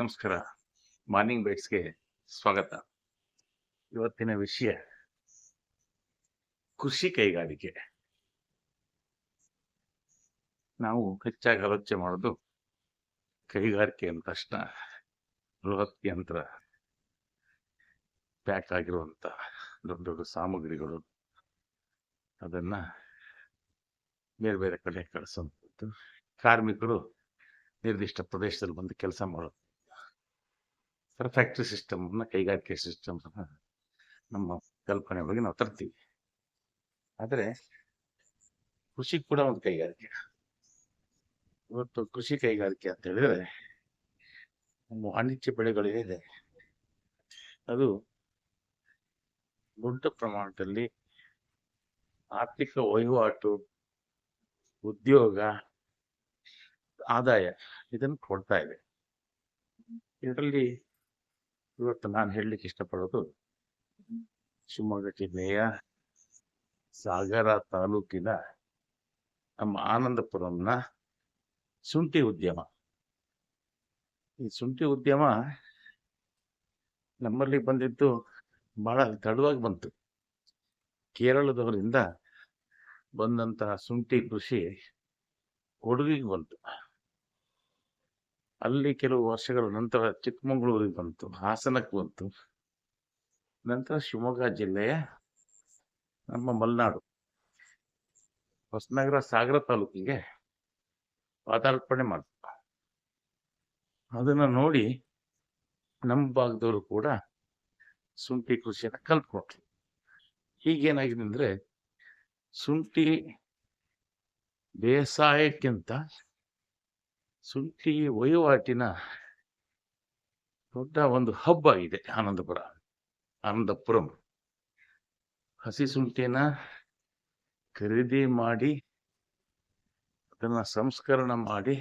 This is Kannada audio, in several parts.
ನಮಸ್ಕಾರ. ಮಾರ್ನಿಂಗ್ ಬೈಕ್ಸ್ಗೆ ಸ್ವಾಗತ. ಇವತ್ತಿನ ವಿಷಯ ಕೃಷಿ ಕೈಗಾರಿಕೆ. ನಾವು ಹೆಚ್ಚಾಗಿ ಆಲೋಚನೆ ಮಾಡೋದು ಕೈಗಾರಿಕೆ ಅಂದ ತಕ್ಷಣ ಬೃಹತ್ ಯಂತ್ರ ಪ್ಯಾಕ್ ಆಗಿರುವಂತ ದೊಡ್ಡ ದೊಡ್ಡ ಸಾಮಗ್ರಿಗಳು. ಅದನ್ನ ಬೇರೆ ಬೇರೆ ಕಡೆ ಕಳಿಸುವಂಥದ್ದು ಕಾರ್ಮಿಕರು ನಿರ್ದಿಷ್ಟ ಪ್ರದೇಶದಲ್ಲಿ ಬಂದು ಕೆಲಸ ಮಾಡೋದು. ಫ್ಯಾಕ್ಟ್ರಿ ಸಿಸ್ಟಮ್ ಕೈಗಾರಿಕೆ ಸಿಸ್ಟಮ್ ನಮ್ಮ ಕಲ್ಪನೆ ಬಗ್ಗೆ ನಾವು ತರ್ತೀವಿ. ಆದರೆ ಕೃಷಿ ಕೂಡ ಒಂದು ಕೈಗಾರಿಕೆ. ಇವತ್ತು ಕೃಷಿ ಕೈಗಾರಿಕೆ ಅಂತ ಹೇಳಿದ್ರೆ ನಮ್ಮ ವಾಣಿಜ್ಯ ಬೆಳೆಗಳಿದೆ ಅದು ದೊಡ್ಡ ಪ್ರಮಾಣದಲ್ಲಿ ಆರ್ಥಿಕ ವಹಿವಾಟು, ಉದ್ಯೋಗ, ಆದಾಯ ಇದನ್ನು ಕೊಡ್ತಾ ಇದೆ. ಇದರಲ್ಲಿ ಇವತ್ತು ನಾನು ಹೇಳಲಿಕ್ಕೆ ಇಷ್ಟಪಡೋದು ಶಿವಮೊಗ್ಗ ಜಿಲ್ಲೆಯ ಸಾಗರ ತಾಲೂಕಿನ ನಮ್ಮ ಆನಂದಪುರಂನ ಶುಂಠಿ ಉದ್ಯಮ. ಈ ಶುಂಠಿ ಉದ್ಯಮ ನಮ್ಮಲ್ಲಿ ಬಂದಿದ್ದು ಬಹಳ ತಡವಾಗಿ ಬಂತು. ಕೇರಳದವರಿಂದ ಬಂದಂತಹ ಶುಂಠಿ ಕೃಷಿ ಕೊಡಗಿಗೆ ಬಂತು. ಅಲ್ಲಿ ಕೆಲವು ವರ್ಷಗಳ ನಂತರ ಚಿಕ್ಕಮಗಳೂರಿಗೆ ಬಂತು, ಹಾಸನಕ್ಕೆ ಬಂತು. ನಂತರ ಶಿವಮೊಗ್ಗ ಜಿಲ್ಲೆಯ ನಮ್ಮ ಮಲೆನಾಡು. ಹೊಸನಗರ ಸಾಗರ ತಾಲೂಕಿಗೆ ಪಾದಾರ್ಪಣೆ ಮಾಡ್ತು ಅದನ್ನು ನೋಡಿ ನಮ್ಮ ಭಾಗದವರು ಕೂಡ ಶುಂಠಿ ಕೃಷಿಯನ್ನು ಕಲ್ತ್ಕೊಟ್ರು ಹೀಗೇನಾಗಿದೆ ಅಂದರೆ ಶುಂಠಿ ಬೇಸಾಯಕ್ಕಿಂತ ಶುಂಠಿ ವಹಿವಾಟಿನ ದೊಡ್ಡ ಒಂದು ಹಬ್ಬ ಆಗಿದೆ ಆನಂದಪುರ, ಆನಂದಪುರಂ. ಹಸಿ ಸುಂಠಿನ ಖರೀದಿ ಮಾಡಿ, ಅದನ್ನ ಸಂಸ್ಕರಣ ಮಾಡಿ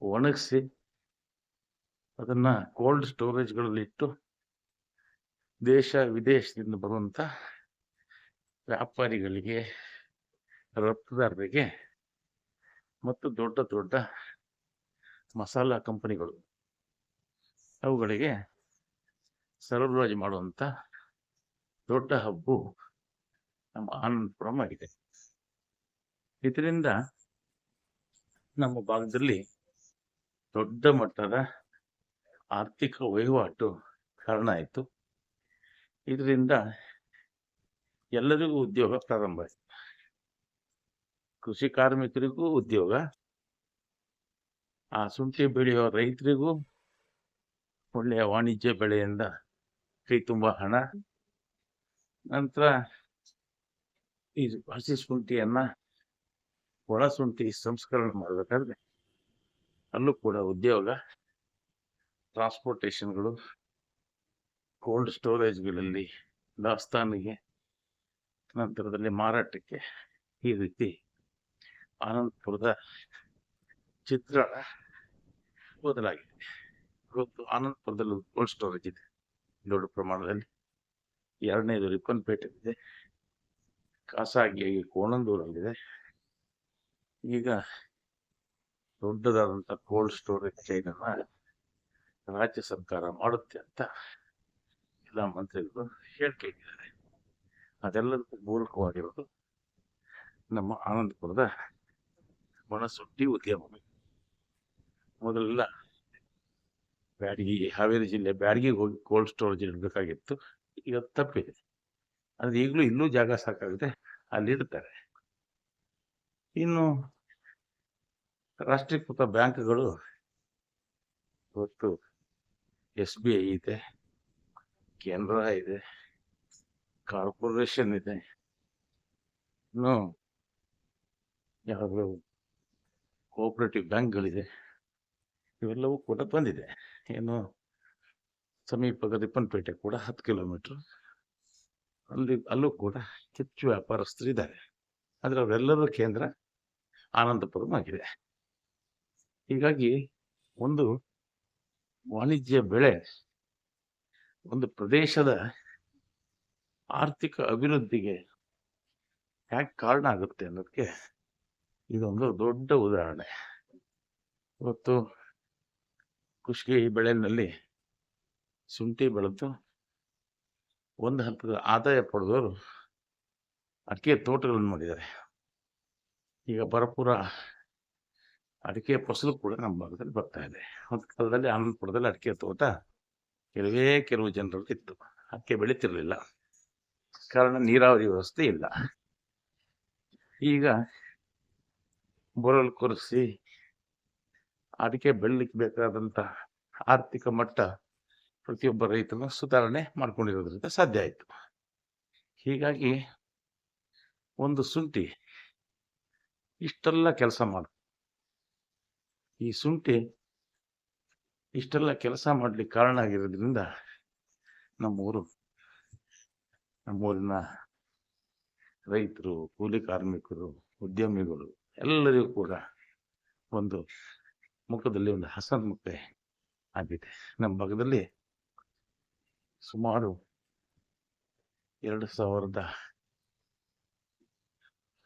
ಒಣಗಿಸಿ, ಅದನ್ನ ಕೋಲ್ಡ್ ಸ್ಟೋರೇಜ್ಗಳಲ್ಲಿಟ್ಟು ದೇಶ ವಿದೇಶದಿಂದ ಬರುವಂತ ವ್ಯಾಪಾರಿಗಳಿಗೆ, ರಫ್ತುದಾರರಿಗೆ, ಮತ್ತು ದೊಡ್ಡ ದೊಡ್ಡ ಮಸಾಲಾ ಕಂಪನಿಗಳು. ಅವುಗಳಿಗೆ ಸರಬರಾಜು ಮಾಡುವಂಥ ದೊಡ್ಡ ಹಬ್ಬು ನಮ್ಮ ಆನಂದಪುರಂ ಆಗಿದೆ. ಇದರಿಂದ ನಮ್ಮ ಭಾಗದಲ್ಲಿ ದೊಡ್ಡ ಮಟ್ಟದ ಆರ್ಥಿಕ ವಹಿವಾಟು ಕಾರಣ ಆಯಿತು. ಇದರಿಂದ ಎಲ್ಲರಿಗೂ ಉದ್ಯೋಗ ಪ್ರಾರಂಭ ಆಯಿತು. ಕೃಷಿ ಕಾರ್ಮಿಕರಿಗೂ ಉದ್ಯೋಗ. ಆ ಶುಂಠಿ ಬೆಳೆಯೋ ರೈತರಿಗೂ ಒಳ್ಳೆಯ ವಾಣಿಜ್ಯ ಬೆಳೆಯಿಂದ ಕೈ ತುಂಬ ಹಣ. ನಂತರ ಈ ಹಸಿ ಶುಂಠಿಯನ್ನು ಒಳ ಶುಂಠಿ ಸಂಸ್ಕರಣೆ ಮಾಡಬೇಕಾದ್ರೆ ಅಲ್ಲೂ ಕೂಡ ಉದ್ಯೋಗ ಟ್ರಾನ್ಸ್ಪೋರ್ಟೇಷನ್ಗಳು ಕೋಲ್ಡ್ ಸ್ಟೋರೇಜ್ಗಳಲ್ಲಿ ದಾಸ್ತಾನಿಗೆ, ನಂತರದಲ್ಲಿ ಮಾರಾಟಕ್ಕೆ ಈ ರೀತಿ ಆನಂದಪುರದ ಚಿತ್ರಣ ಬದಲಾಗಿದೆ ಇವತ್ತು ಆನಂದಪುರದಲ್ಲಿ ಕೋಲ್ಡ್ ಸ್ಟೋರೇಜ್ ಇದೆ. ದೊಡ್ಡ ಪ್ರಮಾಣದಲ್ಲಿ. ಎರಡನೇದು ರಿಪ್ಪನ್ಪೇಟೆಯಲ್ಲಿದೆ ಖಾಸಗಿಯಾಗಿ ಕೋಣಂದೂರಲ್ಲಿದೆ ಈಗ ದೊಡ್ಡದಾದಂಥ ಕೋಲ್ಡ್ ಸ್ಟೋರೇಜ್ ಚೈನನ್ನು ರಾಜ್ಯ ಸರ್ಕಾರ ಮಾಡುತ್ತೆ ಅಂತ ಎಲ್ಲ ಮಂತ್ರಿಗಳು ಹೇಳ್ಕೊಂಡಿದ್ದಾರೆ ಅದೆಲ್ಲದಕ್ಕೂ ಮೂಲಕವಾಗಿರೋದು ನಮ್ಮ ಆನಂದಪುರದ ಬಣಸುಟ್ಟಿ ಉದ್ಯಮ ಮೊದಲೆಲ್ಲ ಬ್ಯಾಡಗಿ ಹಾವೇರಿ ಜಿಲ್ಲೆ ಬ್ಯಾಡಗಿಗೆ ಹೋಗಿ ಕೋಲ್ಡ್ ಸ್ಟೋರೇಜ್ ಇಡಬೇಕಾಗಿತ್ತು. ಈಗ ತಪ್ಪಿದೆ. ಅಂದರೆ ಈಗಲೂ ಇನ್ನೂ ಜಾಗ ಸಾಕಾಗಿದೆ ಅಲ್ಲಿ ಇಡ್ತಾರೆ. ಇನ್ನು ರಾಷ್ಟ್ರೀಕೃತ ಬ್ಯಾಂಕ್ಗಳು ಇವತ್ತು ಎಸ್ ಬಿ ಐ ಇದೆ ಕೆನರಾ ಇದೆ, ಕಾರ್ಪೊರೇಷನ್ ಇದೆ. ಇನ್ನು ಯಾವಾಗಲೂ ಕೋಆಪರೇಟಿವ್ ಬ್ಯಾಂಕ್ಗಳಿದೆ. ಇವೆಲ್ಲವೂ ಕೂಡ ಬಂದಿದೆ. ಏನು ಸಮೀಪದ ರಿಪ್ಪನ್ಪೇಟೆ ಕೂಡ ಹತ್ತು ಕಿಲೋಮೀಟರ್. ಅಲ್ಲಿ, ಅಲ್ಲೂ ಕೂಡ ಹೆಚ್ಚು ವ್ಯಾಪಾರಸ್ಥರು ಇದ್ದಾರೆ. ಆದರೆ ಅವರೆಲ್ಲರ ಕೇಂದ್ರ ಆನಂದಪುರಂ ಆಗಿದೆ. ಹೀಗಾಗಿ ಒಂದು ವಾಣಿಜ್ಯ ಬೆಳೆ, ಒಂದು ಪ್ರದೇಶದ ಆರ್ಥಿಕ ಅಭಿವೃದ್ಧಿಗೆ ಯಾಕೆ ಕಾರಣ ಆಗುತ್ತೆ ಅನ್ನೋದಕ್ಕೆ ಇದೊಂದು ದೊಡ್ಡ ಉದಾಹರಣೆ. ಇವತ್ತು ಕೃಷಿ ಬೆಳೆಯಲ್ಲಿ ಶುಂಠಿ ಬೆಳೆದು ಒಂದು ಹಂತದ ಆದಾಯ ಪಡೆದವರು ಅಡಿಕೆ ತೋಟಗಳನ್ನು ಮಾಡಿದ್ದಾರೆ. ಈಗ ಬರಪುರ ಅಡಿಕೆ ಫಸಲು ಕೂಡ ನಮ್ಮ ಭಾಗದಲ್ಲಿ ಬರ್ತಾ ಇದೆ. ಒಂದು ಕಾಲದಲ್ಲಿ ಆನಂದಪುರದಲ್ಲಿ ಅಡಿಕೆ ತೋಟ ಕೆಲವೇ ಕೆಲವು ಜನರಲ್ಲಿ ಇತ್ತು. ಅಡಿಕೆ ಬೆಳೀತಿರಲಿಲ್ಲ. ಕಾರಣ ನೀರಾವರಿ ವ್ಯವಸ್ಥೆ ಇಲ್ಲ. ಈಗ ಬೋರ್ವೆಲ್ ಕೊರೆಸಿ ಅಡಿಕೆ ಬೆಳಲಿಕ್ಕೆ ಬೇಕಾದಂತಹ ಆರ್ಥಿಕ ಮಟ್ಟ ಪ್ರತಿಯೊಬ್ಬ ರೈತನು ಸುಧಾರಣೆ ಮಾಡ್ಕೊಂಡಿರೋದ್ರಿಂದ ಸಾಧ್ಯ ಆಯಿತು. ಹೀಗಾಗಿ ಒಂದು ಶುಂಠಿ ಇಷ್ಟೆಲ್ಲ ಕೆಲಸ ಮಾಡ. ಈ ಶುಂಠಿ ಇಷ್ಟೆಲ್ಲ ಕೆಲಸ ಮಾಡ್ಲಿಕ್ಕೆ ಕಾರಣ ಆಗಿರೋದ್ರಿಂದ ನಮ್ಮೂರು, ನಮ್ಮೂರಿನ ರೈತರು, ಕೂಲಿ ಕಾರ್ಮಿಕರು, ಉದ್ಯಮಿಗಳು ಎಲ್ಲರಿಗೂ ಕೂಡ ಒಂದು ಮುಖದಲ್ಲಿ ಒಂದು ಹಸನ್ಮುಖೆ ಆಗಿದೆ ನಮ್ಮ ಭಾಗದಲ್ಲಿ ಸುಮಾರು ಎರಡು ಸಾವಿರದ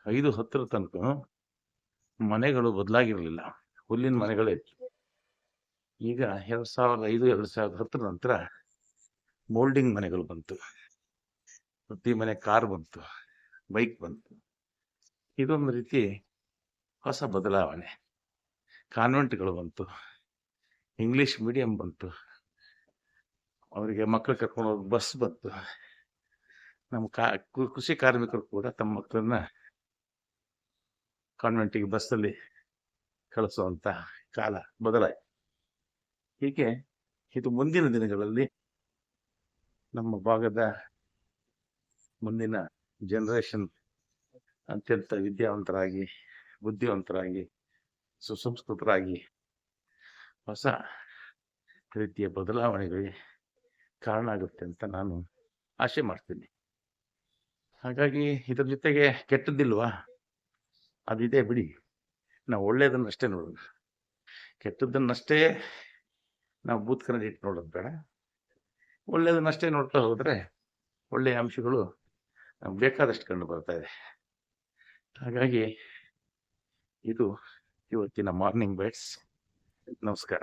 ಐದು, ಹತ್ತರ ತನಕ ಮನೆಗಳು ಬದಲಾಗಿರಲಿಲ್ಲ. ಹುಲ್ಲಿನ ಮನೆಗಳೇ ಈಗ ಎರಡು ಸಾವಿರದ ಐದು, ಎರಡು ಸಾವಿರದ ಹತ್ತರ ನಂತರ ಮೋಲ್ಡಿಂಗ್ ಮನೆಗಳು ಬಂತು. ಪ್ರತಿ ಮನೆ ಕಾರ್ ಬಂತು, ಬೈಕ್ ಬಂತು. ಇದೊಂದು ರೀತಿ ಹೊಸ ಬದಲಾವಣೆ. ಕಾನ್ವೆಂಟ್ಗಳು ಬಂತು. ಇಂಗ್ಲೀಷ್ ಮೀಡಿಯಂ ಬಂತು. ಅವರಿಗೆ ಮಕ್ಕಳು ಕರ್ಕೊಂಡು ಹೋಗಿ ಬಸ್ ಬಂತು. ನಮ್ಮ ಕಾ ಕೃಷಿ ಕಾರ್ಮಿಕರು ಕೂಡ ತಮ್ಮ ಮಕ್ಕಳನ್ನ ಕಾನ್ವೆಂಟಿಗೆ ಬಸ್ಸಲ್ಲಿ ಕಳಿಸುವಂಥ ಕಾಲ ಬದಲಾಯಿತು. ಹೀಗೆ ಇದು ಮುಂದಿನ ದಿನಗಳಲ್ಲಿ ನಮ್ಮ ಭಾಗದ ಮುಂದಿನ ಜನರೇಷನ್ ಅತ್ಯಂತ ವಿದ್ಯಾವಂತರಾಗಿ, ಬುದ್ಧಿವಂತರಾಗಿ ಸುಸಂಸ್ಕೃತರಾಗಿ ಹೊಸ ರೀತಿಯ ಬದಲಾವಣೆಗಳಿಗೆ ಕಾರಣ ಆಗುತ್ತೆ ಅಂತ ನಾನು ಆಶೆ ಮಾಡ್ತೀನಿ. ಹಾಗಾಗಿ ಇದ್ರ ಜೊತೆಗೆ ಕೆಟ್ಟದ್ದಿಲ್ವಾ? ಅದಿದೆ ಬಿಡಿ. ನಾವು ಒಳ್ಳೆಯದನ್ನಷ್ಟೇ ನೋಡೋಣ ಕೆಟ್ಟದ್ದನ್ನಷ್ಟೇ ನಾವು ಬೂತ್ಕರಣ ಇಟ್ಟು ನೋಡೋದು ಬೇಡ. ಒಳ್ಳೆಯದನ್ನಷ್ಟೇ ನೋಡ್ತಾ ಹೋದರೆ ಒಳ್ಳೆಯ ಅಂಶಗಳು ನಮ್ಗೆ ಬೇಕಾದಷ್ಟು ಕಂಡು ಬರ್ತಾ ಇದೆ. ಹಾಗಾಗಿ ಇದು ಇವತ್ತಿನ ಮಾರ್ನಿಂಗ್ ಬೈಟ್ಸ್ ನಮಸ್ಕಾರ.